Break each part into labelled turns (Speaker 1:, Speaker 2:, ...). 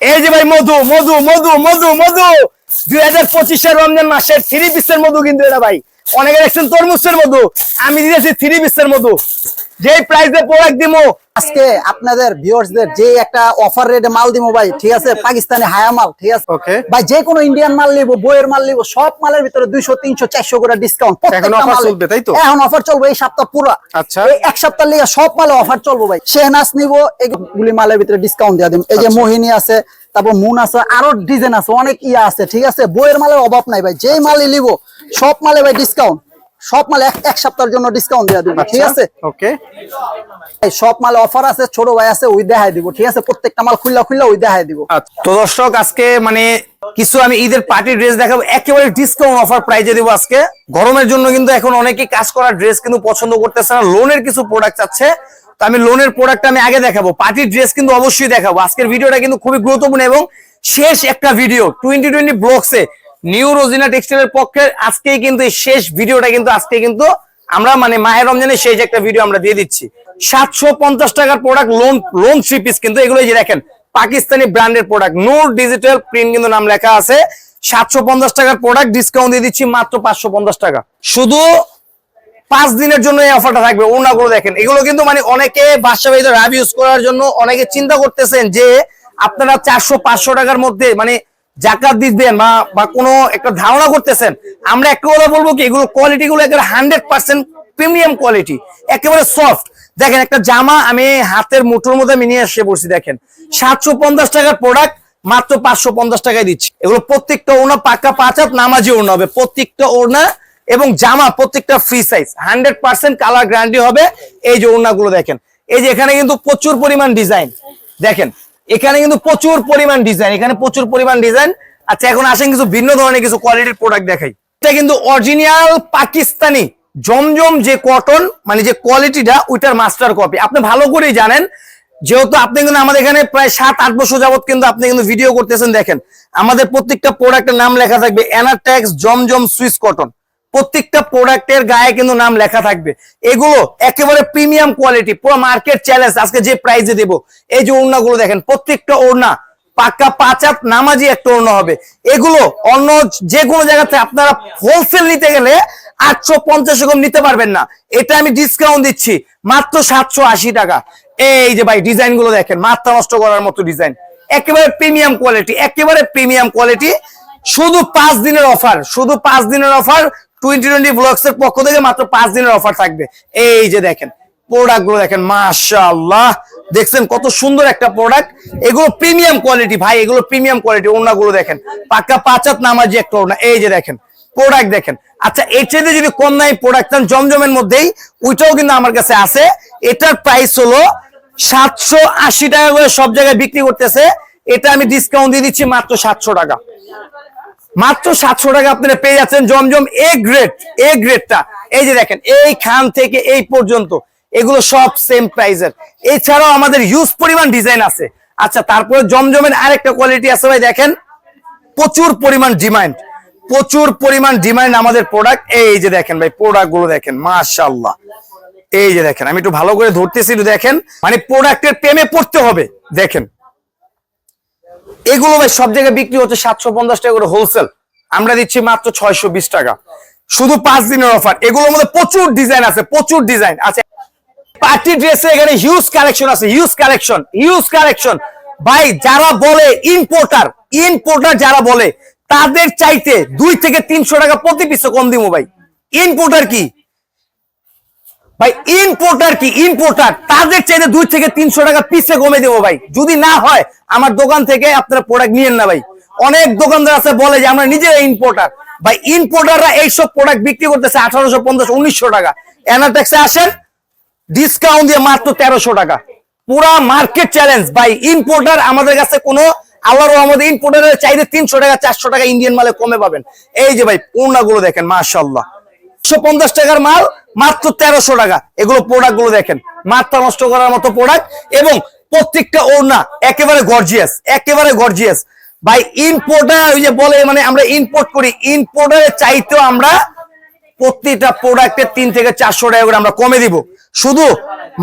Speaker 1: এই যে ভাই মধু মধু মধু মধু মধু। দুই হাজার পঁচিশের রমজান মাসের থ্রি পিসের মধু কিন্তু এটা ভাই। অনেকে দেখছেন তরমুজের মধু। আমি দিয়েছি থ্রি পিসের মধু। যেই প্রাইসে প্রোডাক্ট দিমো।
Speaker 2: আজকে আপনাদের ভিউয়ার্সদের যে একটা অফার রেটে মাল দিব ভাই ঠিক আছে? পাকিস্তানি হায়া মাল ঠিক আছে?
Speaker 1: Okay.
Speaker 2: ভাই যে কোনো ইন্ডিয়ান মাল নিব বইয়ের মাল নিব সব মালের ভিতরে দুইশো তিনশো চারশো করে ডিসকাউন্ট
Speaker 1: এখন offer চলবে, তাই তো?
Speaker 2: এখন অফার চলবে এই সপ্তাহ পুরো।
Speaker 1: আচ্ছা।
Speaker 2: এই এক সপ্তাহ লিগে সব মালে অফার চলবে ভাই। শেহনাজ নিব এগুলি মালের ভিতরে ডিসকাউন্ট দিয়ে দিন এই যে
Speaker 1: আচ্ছা।
Speaker 2: মোহিনী আছে তারপর মুন আছে আরও ডিজাইন আছে অনেক ইয়া আছে ঠিক আছে? বইয়ের মালের অভাব নাই ভাই যেই মালই নিব সব মালে ভাই ডিসকাউন্ট সব মাল এক- সপ্তাহের জন্য ডিসকাউন্ট দেওয়া দিব ঠিক আছে?
Speaker 1: ওকে।
Speaker 2: এই সব মাল অফার আছে ছোট ভাই আছে ওই দেখাই দিব ঠিক আছে? প্রত্যেকটা মাল খুললা খুললা ওই দেখাই দিব।
Speaker 1: আচ্ছা, তো দর্শক আজকে মানে কিছু আমি ঈদের পার্টি ড্রেস দেখাবো একেবারে ডিসকাউন্ট অফার প্রাইজে দিব আজকে। গরমের জন্য কিন্তু এখন অনেকেই কাজ করা ড্রেস কিন্তু পছন্দ করতেছে না লোনের কিছু প্রোডাক্ট আছে তো আমি লোনের প্রোডাক্ট আমি আগে দেখাবো পার্টির ড্রেস কিন্তু অবশ্যই দেখাবো। আজকের ভিডিওটা কিন্তু খুবই গুরুত্বপূর্ণ এবং শেষ একটা ভিডিও টোয়েন্টি টোয়েন্টি ব্লগসে নিউ রোজিনা টেক্সটাইলের পক্ষে আজকেই কিন্তু শেষ ভিডিওটা কিন্তু আজকে কিন্তু আমরা মানে মাহের রমজানের শেষ একটা ভিডিও আমরা দিয়ে দিচ্ছি। সাতশো পঞ্চাশ টাকার product lawn lawn three piece কিন্তু এগুলো যে দেখেন, পাকিস্তানি ব্র্যান্ডের প্রোডাক্ট নূর ডিজিটাল প্রিন্ট কিন্তু নাম লেখা আছে। সাতশো পঞ্চাশ টাকার প্রোডাক্ট ডিসকাউন্ট দিয়ে দিচ্ছি মাত্র পাঁচশো পঞ্চাশ টাকা। শুধু পাঁচ দিনের জন্য এই অফারটা থাকবে ওনাগুলো দেখেন। এগুলো কিন্তু মানে অনেকে বাসা বাড়িতে রাব ইউজ করার জন্য অনেকে চিন্তা করতেছেন যে আপনারা চারশো পাঁচশো টাকার মধ্যে মানে জাকাত দিবেন বা বা কোনো একটা ধারণা করতেছেন, আমরা একটা কথা বলব কি, এগুলো কোয়ালিটি গুলো একেবারে হান্ড্রেড পার্সেন্ট প্রিমিয়াম কোয়ালিটি একেবারে সফট দেখেন, একটা জামা আমি হাতের মুঠোর মধ্যে আমি নিয়ে এসে বসছি দেখেন। সাতশো পঞ্চাশ টাকার প্রোডাক্ট মাত্র পাঁচশো পঞ্চাশ টাকায় দিচ্ছি। এগুলো প্রত্যেকটা ওনা পাকা পাঁচ হাত নামাজি ওনা হবে, প্রত্যেকটা ওনা এবং জামা প্রত্যেকটা free size hundred percent colour guarantee হবে। এই যে ওড়নাগুলো দেখেন, এই যে এখানে কিন্তু প্রচুর পরিমাণ ডিজাইন দেখেন এখানে কিন্তু প্রচুর পরিমাণ ডিজাইন এখানে প্রচুর পরিমাণ ডিজাইন আচ্ছা এখন আসেন কিছু ভিন্ন ধরনের কিছু কোয়ালিটির প্রোডাক্ট দেখাই। এটা কিন্তু অরিজিনাল পাকিস্তানি, জমজম যে কটন মানে যে কোয়ালিটিটা ওইটার মাস্টার কপি আপনি ভালো করেই জানেন, যেহেতু আপনি কিন্তু আমাদের এখানে প্রায় সাত, আট বছর যাবত কিন্তু আপনি কিন্তু ভিডিও করতেছেন, দেখেন। আমাদের প্রত্যেকটা প্রোডাক্টের নাম লেখা থাকবে এনারট্যাক্স জমজম সুইস কটন প্রত্যেকটা প্রোডাক্টের গায়ে কিন্তু নাম লেখা থাকবে। এগুলো একেবারে প্রিমিয়াম কোয়ালিটি, পুরো মার্কেট চ্যালেঞ্জ। আজকে যে প্রাইজে দেব, এই যে ওড়নাগুলো দেখেন, প্রত্যেকটা ওড়না পাক্কা পাঁচাত নামাজি একটা ওড়না হবে। এগুলো অন্য যে কোনো জায়গাতে আপনারা হোলসেল নিতে গেলে আটশো পঞ্চাশ রকম নিতে পারবেন না। এটা আমি ডিসকাউন্ট দিচ্ছি, মাত্র সাতশো আশি টাকা। এই যে ভাই ডিজাইনগুলো দেখেন, মাথা নষ্ট করার মতো ডিজাইন। একেবারে প্রিমিয়াম কোয়ালিটি, একেবারে প্রিমিয়াম কোয়ালিটি। শুধু পাঁচ দিনের অফার, শুধু পাঁচ দিনের অফার টোয়েন্টি টোয়েন্টি ব্লগস এর পক্ষ থেকে মাত্র পাঁচ দিনের অফার থাকবে। এই যে দেখেন প্রোডাক্টগুলো দেখেন, মাশাআল্লাহ। দেখছেন কত সুন্দর একটা প্রোডাক্ট এগুলো প্রিমিয়াম কোয়ালিটি ভাই, এগুলো প্রিমিয়াম কোয়ালিটি ওড়না গুলো দেখেন। পাক্কা পাঁচাত নামাজি একটা ওড়না। এই যে দেখেন প্রোডাক্ট দেখেন। আচ্ছা এর চাইতে যদি কম নাই প্রোডাক্ট চান জমজমের মধ্যেই, ওইটাও কিন্তু আমার কাছে আছে। এটার প্রাইস হলো সাতশো আশি টাকা করে সব জায়গায় বিক্রি করতেছে। এটা আমি ডিসকাউন্ট দিয়ে দিচ্ছি মাত্র সাতশো টাকা। মাত্র সাতশো টাকা আপনারা পেয়ে যাচ্ছেন জমজম এ গ্রেড এ গ্রেডটা এই যে দেখেন এই খান থেকে এই পর্যন্ত এগুলো সব সেম প্রাইসের এছাড়াও আমাদের ইউজ পরিমাণ ডিজাইন আছে। আচ্ছা তারপরে জমজমের আরেকটা কোয়ালিটি আছে ভাই, দেখেন। প্রচুর পরিমাণ ডিমান্ড প্রচুর পরিমাণ ডিমান্ড আমাদের প্রোডাক্ট এই যে দেখেন ভাই প্রোডাক্টগুলো দেখেন মাশাল্লাহ এই যে দেখেন, আমি একটু ভালো করে ধরতেছি, একটু দেখেন। মানে প্রোডাক্টের প্রেমে পড়তে হবে, দেখেন। এগুলো ভাই সব জায়গায় বিক্রি হচ্ছে সাতশো পঞ্চাশ টাকা করে হোলসেল আমরা দিচ্ছি মাত্র ছয়শো বিশ টাকা। শুধু পাঁচ দিনের অফার এগুলোর মধ্যে প্রচুর ডিজাইন আছে, প্রচুর ডিজাইন আছে। পার্টি ড্রেসে এখানে হিউজ কালেকশন আছে হিউজ কালেকশন হিউজ কালেকশন ভাই, যারা বলে ইম্পোর্টার ইম্পোর্টার যারা বলে, তাদের চাইতে দুই থেকে তিনশো টাকা প্রতি পিসে কম দিব ভাই। ইম্পোর্টার কি? ভাই ইম্পোর্টার কি? ইম্পোর্টার তাদের চাইতে দুই থেকে তিনশো টাকা পিসে কমে দেবো ভাই। যদি না হয়, আমার দোকান থেকে আপনারা প্রোডাক্ট নিয়েন না ভাই। অনেক দোকানদার আছে বলে যে, আমরা নিজেরা ইম্পোর্টার ভাই ইম্পোর্টাররা এইসব প্রোডাক্ট বিক্রি করতেছে আঠারোশো, পঞ্চাশ, উনিশশো টাকা। এনাটেক্সে আসেন ডিসকাউন্ট দিয়ে মাত্র তেরোশো টাকা। পুরা মার্কেট চ্যালেঞ্জ ভাই ইম্পোর্টার আমাদের কাছে কোনো, আল্লাহর রহমতে ইম্পোর্টারের চাইতে তিনশো টাকা, চারশো টাকা ইন্ডিয়ান মালে কমে পাবেন। এই যে ভাই পূর্ণাগুলো দেখেন মাশাল্লাহ একশো পঞ্চাশ টাকার মাল, মাত্র তেরোশো টাকা। এগুলো প্রোডাক্টগুলো দেখেন মাত্রা নষ্ট করার মতো প্রোডাক্ট এবং প্রত্যেকটা ওড়না একেবারে গর্জিয়াস একেবারে গর্জিয়াস ভাই ইম্পোর্টার ওই যে বলে মানে আমরা ইম্পোর্ট করি। ইম্পোর্টারের চাইতেও আমরা প্রতিটা প্রোডাক্টের তিন থেকে চারশো টাকা করে আমরা কমে দিব। শুধু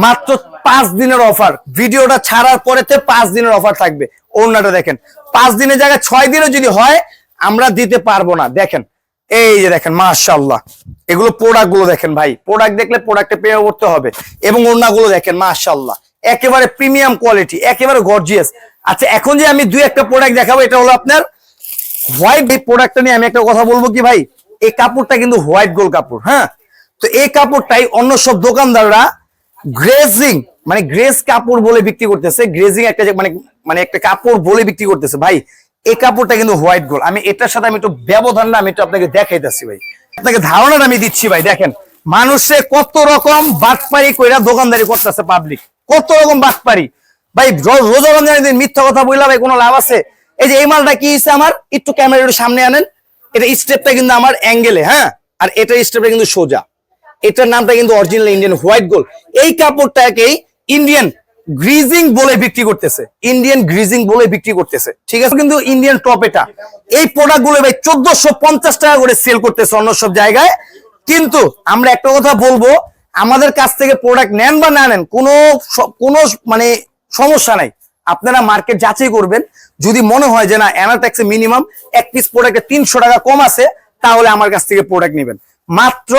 Speaker 1: মাত্র পাঁচ দিনের অফার ভিডিওটা ছাড়ার পরেতে পাঁচ দিনের অফার থাকবে। ওড়নাটা দেখেন, পাঁচ দিনের জায়গায় ছয় দিনও যদি হয়, আমরা দিতে পারব না। দেখেন এই যে দেখেন মাশাল্লাহ এগুলো প্রোডাক্টগুলো দেখেন ভাই। প্রোডাক্ট দেখলে প্রোডাক্টে পেয়ে করতে হবে। এবং ওড়নাগুলো দেখেন মাশাল্লাহ একেবারে প্রিমিয়াম কোয়ালিটি একেবারে গর্জিয়াস আচ্ছা এখন যে আমি দুই একটা প্রোডাক্ট দেখাবো, এটা হলো আপনার হোয়াইট এই প্রোডাক্টটা নিয়ে আমি একটা কথা বলব কি ভাই? এই কাপড়টা কিন্তু হোয়াইট গোল কাপড় হ্যাঁ? তো এই কাপড়টাই অন্য সব দোকানদাররা গ্রেজিং মানে গ্রেস কাপড় বলে বিক্রি করতেছে। গ্রেজিং একটা মানে মানে একটা কাপড় বলে বিক্রি করতেছে। ভাই এই কাপড়টা কিন্তু হোয়াইট গোল আমি এটার সাথে আমি একটু ব্যবধানটা আমি একটু আপনাকে দেখাইতেছি ভাই। আপনাকে ধারণাটা আমি দিচ্ছি ভাই, দেখেন। মানুষে কত রকম বাটপারি কইরা দোকানদারি করতেছে পাবলিক কত রকম বাটপারি। ভাই রোজা রমজানের দিন মিথ্যা কথা বললা ভাই কোনো লাভ আছে? এই যে এই মালটা কি হচ্ছে আমার? একটু ক্যামেরা একটু সামনে আনেন। এটা স্টেপটা কিন্তু আমার অ্যাঙ্গেলে হ্যাঁ? আর এটা স্টেপটা কিন্তু সোজা। এটার নামটা কিন্তু অরিজিনাল ইন্ডিয়ান হোয়াইট গোল্ড এই কাপড়টাকেই ইন্ডিয়ান গ্রিজিং বলে বিক্রি করতেছে। ইন্ডিয়ান গ্রিজিং বলে বিক্রি করতেছে। ঠিক আছে? কিন্তু ইন্ডিয়ান টপ এটা। এই প্রোডাক্টগুলো ভাই চোদ্দশো পঞ্চাশ টাকা করে সেল করতেছে অন্য সব জায়গায়। কিন্তু আমরা একটা কথা বলব, আমাদের কাছ থেকে প্রোডাক্ট নেন বা না নেন, কোনো কোনো মানে সমস্যা নাই। আপনারা মার্কেট যাচাই করবেন। যদি মনে হয় যে না অ্যানাট্যাক্সে মিনিমাম এক পিস প্রোডাক্টে তিনশো টাকা কম আছে, তাহলে আমার কাছ থেকে প্রোডাক্ট নেবেন। মাত্র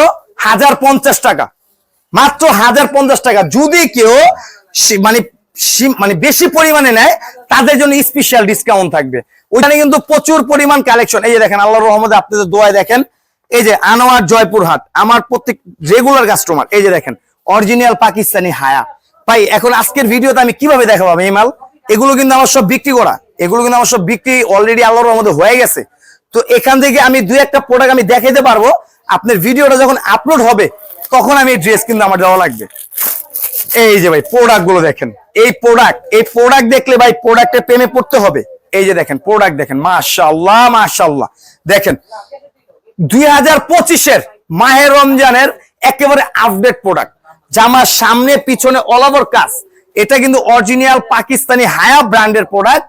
Speaker 1: হাজার পঞ্চাশ টাকা। মাত্র হাজার পঞ্চাশ টাকা। যদি কেউ মানে মানে বেশি পরিমাণে নেয়, তাদের জন্য স্পেশাল ডিসকাউন্ট থাকবে। ওইখানে কিন্তু প্রচুর পরিমাণ কালেকশন এই যে দেখেন আল্লাহ রহমদে আপনাদের দোয়ায় দেখেন, এই যে আনোয়ার জয়পুর জয়পুরহাট, আমার প্রত্যেক রেগুলার কাস্টমার এই যে দেখেন অরিজিনাল পাকিস্তানি হায়া। ভাই, এখন আজকের ভিডিওতে আমি কীভাবে দেখাবো আমি এই মাল? এগুলো কিন্তু আমার সব বিক্রি করা। এগুলো কিন্তু আমার সব বিক্রি অলরেডি আল্লাহর রহমতে হয়ে গেছে। তো এখান থেকে আমি দুই একটা প্রোডাক্ট আমি দেখাইতে পারব। আপনার ভিডিওটা যখন আপলোড হবে, তখন আমি ড্রেস কিন্তু আমার দেওয়া লাগবে। এই যে ভাই প্রোডাক্টগুলো দেখেন। এই প্রোডাক্ট এই প্রোডাক্ট দেখলে ভাই প্রোডাক্টের প্রেমে পড়তে হবে। এই যে দেখেন প্রোডাক্ট দেখেন মাশাল্লাহ মাশাল্লাহ দেখেন, দুই হাজার পঁচিশের মাহে রমজানের একেবারে আপডেট প্রোডাক্ট জামার সামনে, পিছনে অল ওভার কাজ। এটা কিন্তু অরিজিনাল পাকিস্তানি হায়া ব্র্যান্ডের প্রোডাক্ট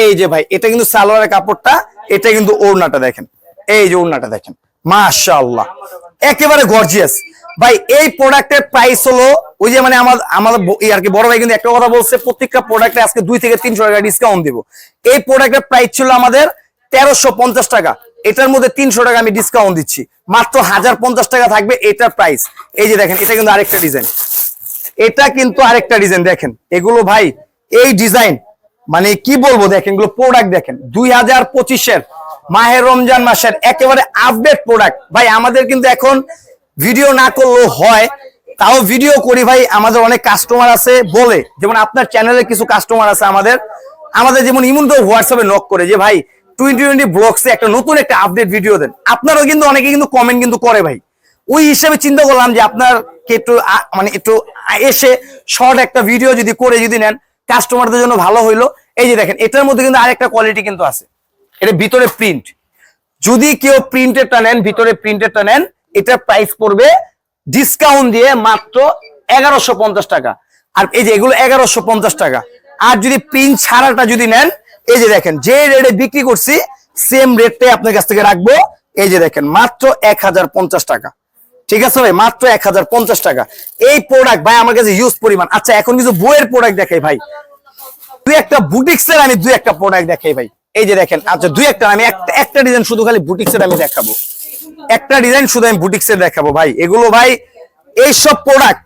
Speaker 1: এই যে ভাই, এটা কিন্তু সালোয়ারের কাপড়টা, এটা কিন্তু ওড়নাটা দেখেন। এই যে ওড়নাটা দেখেন, মাশাআল্লাহ। একেবারে গর্জিয়াস ভাই, এই প্রোডাক্টের প্রাইস হলো, ওই যে মানে আমার আমাদের আর কি বড় ভাই কিন্তু একটা কথা বলছে, প্রত্যেকটা প্রোডাক্টে আজকে দুই থেকে তিনশো টাকা ডিসকাউন্ট দিব। এই প্রোডাক্টের প্রাইস ছিল আমাদের তেরোশো পঞ্চাশ টাকা। এটার মধ্যে তিনশো টাকা আমি ডিসকাউন্ট দিচ্ছি। মাত্র হাজার পঞ্চাশ টাকা থাকবে এটার প্রাইস এই যে দেখেন, এটা কিন্তু আরেকটা ডিজাইন এটা কিন্তু আরেকটা ডিজাইন দেখেন। এগুলো ভাই, এই ডিজাইন মানে কি বলব, দেখেন, এগুলো প্রোডাক্ট দেখেন। দুই হাজার পঁচিশের মাহের রমজান মাসের একেবারে আপডেট প্রোডাক্ট ভাই, আমাদের কিন্তু এখন ভিডিও না করলেও হয়, তাও ভিডিও করি ভাই, আমাদের অনেক কাস্টমার আছে, বলে। যেমন আপনার চ্যানেলে কিছু কাস্টমার আছে আমাদের আমাদের যেমন ইমন তো হোয়াটসঅ্যাপে নক করে যে, ভাই টোয়েন্টি টোয়েন্টি ব্লগসে একটা নতুন একটা আপডেট ভিডিও দেন। আপনারাও কিন্তু অনেকে কিন্তু কমেন্ট কিন্তু করে ভাই। ওই হিসেবে চিন্তা করলাম যে, আপনার একটু মানে একটু এসে শর্ট একটা ভিডিও যদি করে যদি নেন কাস্টমারদের জন্য ভালো হইল। এই যে দেখেন, এটার মধ্যে কিন্তু আরেকটা কোয়ালিটি কিন্তু আছে। এটা ভিতরে প্রিন্ট যদি কেউ প্রিন্টেডটা নেন, ভিতরে প্রিন্টেডটা নেন এটার প্রাইস পড়বে ডিসকাউন্ট দিয়ে মাত্র এগারোশো পঞ্চাশ টাকা। আর এই যে এগুলো এগারোশো পঞ্চাশ টাকা। আর যদি প্রিন্ট ছাড়াটা যদি নেন, এই যে দেখেন, যে রেটে বিক্রি করছি সেম রেটটাই আপনার কাছ থেকে রাখব। এই যে দেখেন, মাত্র এক হাজার পঞ্চাশ টাকা। ঠিক আছে ভাই? মাত্র এক হাজার পঞ্চাশ টাকা। এই প্রোডাক্ট ভাই আমার কাছে ইউজ পরিমাণ। আচ্ছা এখন কিছু বইয়ের প্রোডাক্ট দেখাই ভাই। দুই একটা বুটিক্স এর আমি দুই একটা প্রোডাক্ট দেখাই ভাই। এই যে দেখেন আচ্ছা দুই একটা আমি একটা একটা ডিজাইন শুধু খালি বুটিক্স এর আমি দেখাবো। একটা ডিজাইন শুধু আমি বুটিক্স দেখাবো ভাই। এগুলো ভাই, এইসব প্রোডাক্ট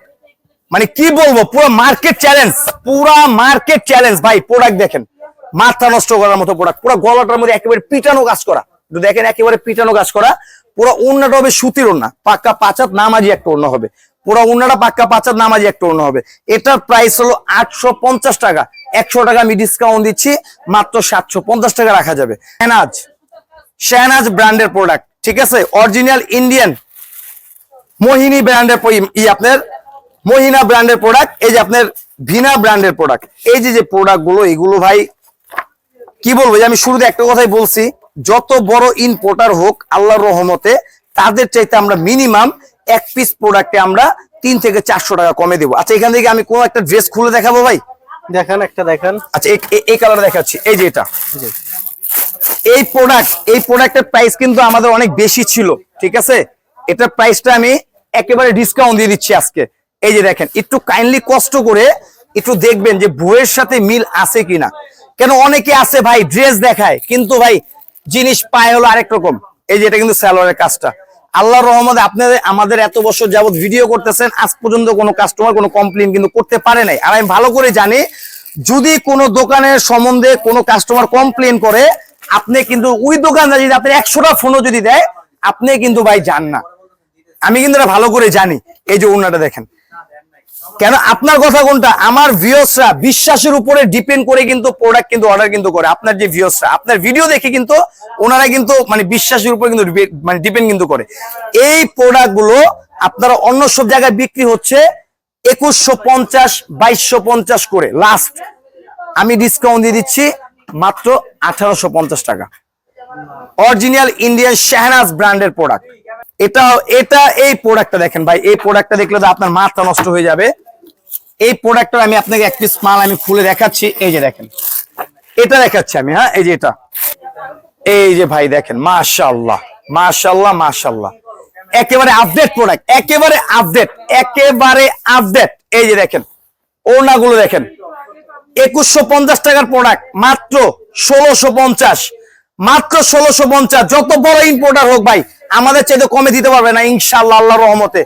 Speaker 1: মানে কি বলব, পুরো মার্কেট চ্যালেঞ্জ পুরা মার্কেট চ্যালেঞ্জ ভাই প্রোডাক্ট দেখেন। মাথা নষ্ট করার মতো প্রোডাক্ট পুরো গলাটার মধ্যে একেবারে পিটানো কাজ করা। দেখেন, একেবারে পিটানো কাজ করা। পুরো উন্নাটা হবে সুতির ওন্না পাক্কা পাঁচাত নামাজি একটা ওন্না হবে। পুরো উন্নাটা পাক্কা পাঁচাত নামাজি একটা ওন্না হবে। এটার প্রাইস হলো আটশো পঞ্চাশ টাকা। একশো টাকা আমি ডিসকাউন্ট দিচ্ছি, মাত্র সাতশো পঞ্চাশ টাকা রাখা যাবে। শেনাজ শেনাজ ব্র্যান্ডের প্রোডাক্ট ঠিক আছে? অরিজিনাল ইন্ডিয়ান মোহিনী ব্র্যান্ডের ই আপনার মহিনা ব্র্যান্ডের প্রোডাক্ট এই যে আপনার ভিনা ব্র্যান্ডের প্রোডাক্ট এই যে যে প্রোডাক্টগুলো এগুলো ভাই কি বলব যে আমি শুরুতে একটা কথাই বলছি যত বড় ইম্পোর্টার হোক আল্লাহর রহমতে তাদের চাইতে আমরা মিনিমাম এক পিস প্রোডাক্টে আমরা তিন থেকে চারশো টাকা কমে দেবো। আচ্ছা এখান থেকে আমি কোনো একটা ড্রেস খুলে দেখাবো ভাই?
Speaker 3: দেখান একটা দেখান।
Speaker 1: আচ্ছা এই কালার দেখাচ্ছি। এই যে এটা। এই প্রোডাক্ট এই প্রোডাক্টের প্রাইস কিন্তু আমাদের অনেক বেশি ছিল, ঠিক আছে? এটার প্রাইসটা আমি একেবারে ডিসকাউন্ট দিয়ে দিচ্ছি আজকে। এই যে দেখেন, একটু কাইন্ডলি কষ্ট করে একটু দেখবেন যে বইয়ের সাথে মিল আছে কিনা। কেন অনেকে আছে ভাই ড্রেস দেখায়, কিন্তু ভাই জিনিস পায় হলো আরেক রকম। এই যে এটা কিন্তু স্যালোয়ারের কাজটা। আল্লাহর রহমতে আপনাদের, আমাদের এত বছর যাবত ভিডিও করতেছেন, আজ পর্যন্ত কোনো কাস্টমার কোনো কমপ্লেন কিন্তু করতে পারে নাই। আর আমি ভালো করে জানি, যদি কোনো দোকানের সম্বন্ধে কোনো কাস্টমার কমপ্লেন করে আপনি কিন্তু ওই দোকানদার যদি আপনি একশোটা ফোনও যদি দেয়, আপনি কিন্তু ভাই যান না। আমি কিন্তু এটা ভালো করে জানি। এই যে ওনাটা দেখেন। কেন? আপনার কথা কোনটা? আমার ভিউসরা বিশ্বাসের উপরে ডিপেন্ড করে কিন্তু প্রোডাক্ট কিন্তু অর্ডার কিন্তু করে। আপনার যে ভিউসরা আপনার ভিডিও দেখে কিন্তু ওনারা কিন্তু মানে বিশ্বাসের উপরে কিন্তু মানে ডিপেন্ড কিন্তু করে। এই প্রোডাক্টগুলো আপনারা অন্য সব জায়গায় বিক্রি হচ্ছে একুশশো পঞ্চাশ, বাইশশো পঞ্চাশ করে। লাস্ট আমি ডিসকাউন্ট দিয়ে দিচ্ছি। মাত্র আঠারোশো পঞ্চাশ টাকা। অরিজিনাল ইন্ডিয়ান শাহনাজ ব্র্যান্ডের প্রোডাক্ট এটা এটা এই প্রোডাক্টটা দেখেন ভাই, এই প্রোডাক্টটা দেখলে তো আপনার মাথা নষ্ট হয়ে যাবে। এই প্রোডাক্টটা আমি আপনাকে এক পিস মাল আমি খুলে দেখাচ্ছি, এই যে দেখেন। এটা দেখাচ্ছি আমি হ্যাঁ এই যে এটা। এই যে ভাই, দেখেন, মাশাআল্লাহ মাশাআল্লাহ মাশাআল্লাহ। একেবারে আপডেট প্রোডাক্ট একেবারে আপডেট একেবারে আপডেট এই যে দেখেন, ওড়নাগুলো দেখেন। একুশশো পঞ্চাশ টাকার প্রোডাক্ট মাত্র ষোলোশো পঞ্চাশ। মাত্র ষোলোশো পঞ্চাশ। যত বড় ইম্পোর্টার হোক ভাই, আমাদের চাইতে কমে দিতে পারবে না ইনশাল্লাহ আল্লাহ রহমতে।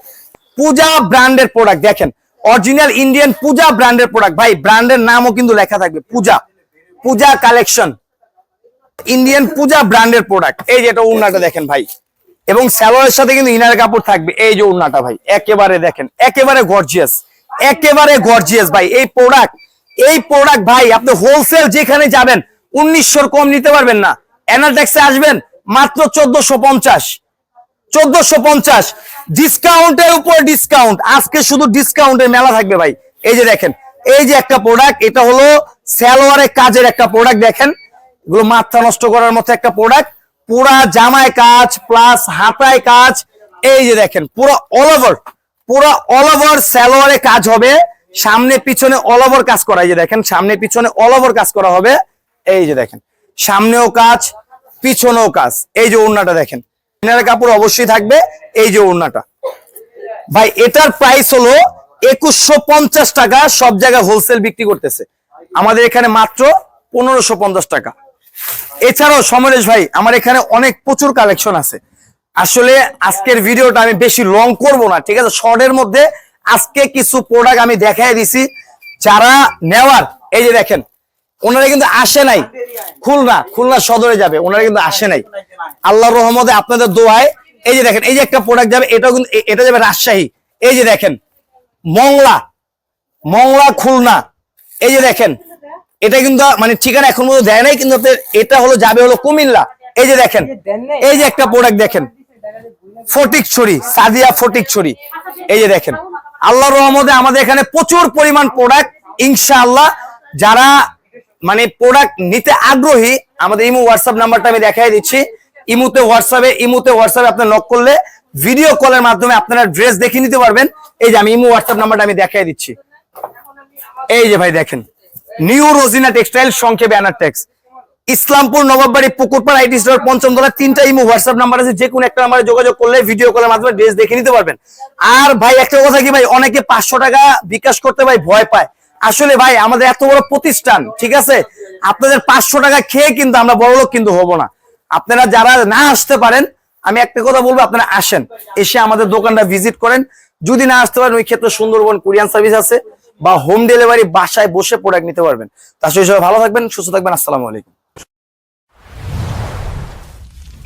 Speaker 1: পূজা ব্র্যান্ডের প্রোডাক্ট দেখেন অরিজিনাল ইন্ডিয়ান পূজা ব্র্যান্ডের প্রোডাক্ট ভাই ব্র্যান্ডের নামও কিন্তু লেখা থাকবে, পূজা। পূজা কালেকশন ইন্ডিয়ান পূজা ব্র্যান্ডের প্রোডাক্ট এই যে এটা উন্নাটা দেখেন ভাই। এবং স্যালোয়ারের সাথে কিন্তু ইনার কাপড় থাকবে। এই যে উন্নাটা ভাই, একেবারে দেখেন, একেবারে গর্জিয়াস একেবারে গর্জিয়াস ভাই, এই প্রোডাক্ট এই প্রোডাক্ট ভাই, আপনি হোলসেল যেখানে যাবেন, উনিশশোর কম নিতে পারবেন না। এনাটেক্সে আসবেন, মাত্র চোদ্দশো পঞ্চাশ। চোদ্দশো পঞ্চাশ। ডিসকাউন্টের উপর ডিসকাউন্ট আজকে শুধু ডিসকাউন্টের মেলা থাকবে ভাই। এই যে দেখেন, এই যে একটা প্রোডাক্ট এটা হলো স্যালোয়ারের কাজের একটা প্রোডাক্ট দেখেন। এগুলো মাথা নষ্ট করার মতো একটা প্রোডাক্ট পুরা জামায় কাজ প্লাস হাতায় কাজ। এই যে দেখেন, পুরো অল ওভার পুরো অল ওভার স্যালোয়ারে কাজ হবে। সামনে পিছনে অল ওভার কাজ করা, এই যে দেখেন, সামনে পিছনে অল ওভার কাজ করা হবে, এই যে দেখেন, সামনেও কাজ, পিছনেও কাজ, এই যে ওড়নাটা দেখেন ইনার কাপড় অবশ্যই থাকবে, এই যে ওড়নাটা। ভাই, এটার প্রাইস হলো একুশশো পঞ্চাশ টাকা, সব জায়গায় হোলসেল বিক্রি করতেছে। আমাদের এখানে মাত্র পনেরোশো পঞ্চাশ টাকা। এছাড়াও সমরেশ ভাই, আমার এখানে অনেক প্রচুর কালেকশন আছে। আসলে আজকের ভিডিওটা আমি বেশি লং করব না, ঠিক আছে? শর্টের মধ্যে আজকে কিছু প্রোডাক্ট আমি দেখাই দিছি, যারা নেওয়ার, এই যে দেখেন, ওনারা কিন্তু আসে নাই। খুলনা খুলনা সদরে যাবে, ওনারা কিন্তু আসে নাই। আল্লাহর রহমতে আপনাদের দোয়ায়, এই যে দেখেন, এই যে একটা প্রোডাক্ট যাবে, এটাও কিন্তু এটা যাবে রাজশাহী। এই যে দেখেন, মংলা মংলা, খুলনা, এই যে দেখেন, এটা কিন্তু মানে ঠিকানা এখন পর্যন্ত দেয় নাই, কিন্তু এটা হলো, যাবে হলো কুমিল্লা। এই যে দেখেন, এই যে একটা প্রোডাক্ট দেখেন ফটিক ছড়ি সাদিয়া ফটিক ছড়ি এই যে দেখেন আল্লাহর রহমতে আমাদের এখানে প্রচুর পরিমাণ প্রোডাক্ট ইনশাআল্লাহ। যারা মানে প্রোডাক্ট নিতে আগ্রহী, আমাদের ইমো হোয়াটসঅ্যাপ নাম্বারটা আমি দেখাই দিচ্ছি। ইমুতে হোয়াটসঅ্যাপে ইমুতে হোয়াটসঅ্যাপে আপনি নক করলে ভিডিও কলের মাধ্যমে আপনারা ড্রেস দেখে নিতে পারবেন। এই যে আমি ইমো হোয়াটসঅ্যাপ নাম্বারটা আমি দেখাই দিচ্ছি। এই যে ভাই দেখেন, নিউ রোজিনা টেক্সটাইল সংক্ষেপে banner tex Islampur Nawabbari Pukurpar IT store, পঞ্চম তলা তিনটা ইমো হোয়াটসঅ্যাপ নাম্বার আছে, যে কোনো একটা নাম্বারে যোগাযোগ করলে ভিডিও কলের মাধ্যমে ড্রেস দেখে নিতে পারবেন। আর ভাই, একটা কথা কি ভাই, অনেকে পাঁচশো টাকা বিকাশ করতে ভাই ভয় পায়। আসলে ভাই, আমাদের এত বড় প্রতিষ্ঠান, ঠিক আছে? আপনাদের পাঁচশো টাকা খেয়ে কিন্তু আমরা বড়লোক কিন্তু হব না। আপনারা যারা না আসতে পারেন, আমি একটা কথা বলব, আপনারা আসেন। এসে আমাদের দোকানটা ভিজিট করেন। যদি না আসতে পারেন, ওই ক্ষেত্রে সুন্দরবন কুরিয়ান সার্ভিস আছে, বা হোম ডেলিভারি বাসায় বসে প্রোডাক্ট নিতে পারবেন। তার সবাই ভালো থাকবেন, সুস্থ থাকবেন, আসসালামু আলাইকুম।